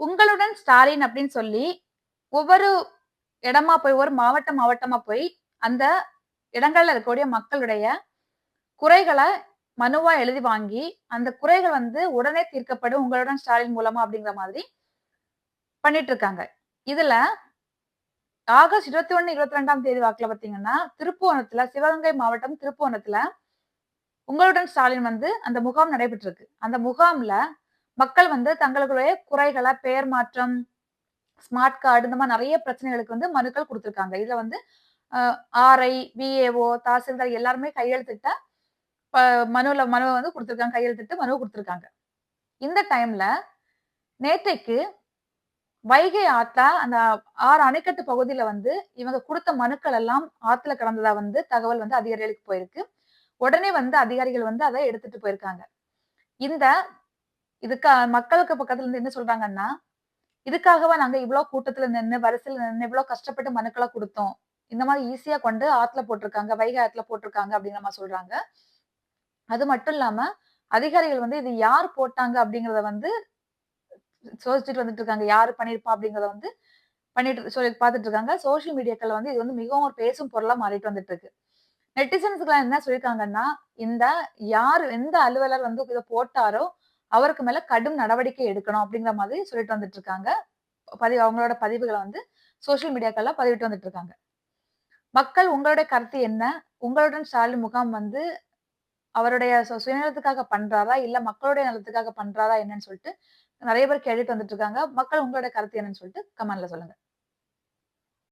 உங்களுடன் ஸ்டாலின் அப்படின்னு சொல்லி ஒவ்வொரு இடமா போய் ஒரு மாவட்டம் மாவட்டமா போய் அந்த இடங்கள்ல இருக்கக்கூடிய மக்களுடைய குறைகளை மனுவா எழுதி வாங்கி அந்த குறைகள் வந்து உடனே தீர்க்கப்படும் உங்களுடன் ஸ்டாலின் மூலமா அப்படிங்கிற மாதிரி பண்ணிட்டு இருக்காங்க இதுல ஆகஸ்ட் இருபத்தி ஒன்னு இருபத்தி ரெண்டாம் தேதி வாக்குல பாத்தீங்கன்னா திருப்புவனத்துல சிவகங்கை மாவட்டம் திருப்புவனத்துல உங்களுடன் ஸ்டாலின் வந்து அந்த முகாம் நடைபெற்றிருக்கு. அந்த முகாம்ல மக்கள் வந்து தங்களுடைய குறைகளை பெயர் மாற்றம் ஸ்மார்ட் கார்டு இந்த மாதிரி நிறைய பிரச்சனைகளுக்கு வந்து மனுக்கள் கொடுத்துருக்காங்க. இதுல வந்து ஆர்ஐ விஏஓ தாசில்தார் எல்லாருமே கையெழுத்திட்ட மனுல மனுவை வந்து கொடுத்துருக்காங்க. கையெழுத்திட்டு மனுவை கொடுத்துருக்காங்க. இந்த டைம்ல நேற்றைக்கு வைகை ஆத்தா அந்த ஆறு அணைக்கட்டு பகுதியில வந்து இவங்க கொடுத்த மனுக்கள் எல்லாம் ஆத்துல கிடந்ததா வந்து தகவல் வந்து அதிகாரிகளுக்கு போயிருக்கு. உடனே வந்து அதிகாரிகள் வந்து அதை எடுத்துட்டு போயிருக்காங்க. இந்த இதுக்கு மக்களுக்கு பக்கத்துல இருந்து என்ன சொல்றாங்கன்னா இதுக்காகவா நாங்க இவ்வளவு கூட்டத்துல நின்று வரிசையில் நின்று இவ்வளவு கஷ்டப்பட்டு மனுக்களை கொடுத்தோம். இந்த மாதிரி ஈஸியா கொண்டு ஆத்துல போட்டிருக்காங்க வைகை ஆத்துல போட்டிருக்காங்க அப்படின்னு நம்ம சொல்றாங்க. அது மட்டும் இல்லாம அதிகாரிகள் வந்து இது யார் போட்டாங்க அப்படிங்கறத வந்து சோதிச்சுட்டு வந்துட்டு இருக்காங்க. யாரு பண்ணிருப்பா அப்படிங்கறத வந்து பண்ணிட்டு சொல்லி பார்த்துட்டு இருக்காங்க. சோசியல் மீடியாக்கள் வந்து இது வந்து மிகவும் ஒரு பேசும் பொருளா மாறிட்டு வந்துட்டு இருக்கு. நெட்டிசன்ஸ்க்கு என்ன சொல்லியிருக்காங்கன்னா இந்த யார் எந்த அலுவலர் வந்து இதை போட்டாரோ அவருக்கு மேல கடும் நடவடிக்கை எடுக்கணும் அப்படிங்கிற மாதிரி சொல்லிட்டு வந்துட்டு இருக்காங்க பதிவு அவங்களோட பதிவுகளை வந்து சோசியல் மீடியாக்கள்ல பதிவிட்டு வந்துட்டு இருக்காங்க மக்கள் உங்களுடைய கருத்து என்ன? உங்களுடன் ஸ்டாலின் முகாம் வந்து அவருடைய சுயநலத்துக்காக பண்றாரா? இல்ல மக்களுடைய நலத்துக்காக பண்றாரா? என்னன்னு சொல்லிட்டு நிறைய பேர் கேட்டுட்டு வந்துட்டு இருக்காங்க மக்கள் உங்களோட கருத்து என்னன்னு சொல்லிட்டு கமெண்ட்ல சொல்லுங்க.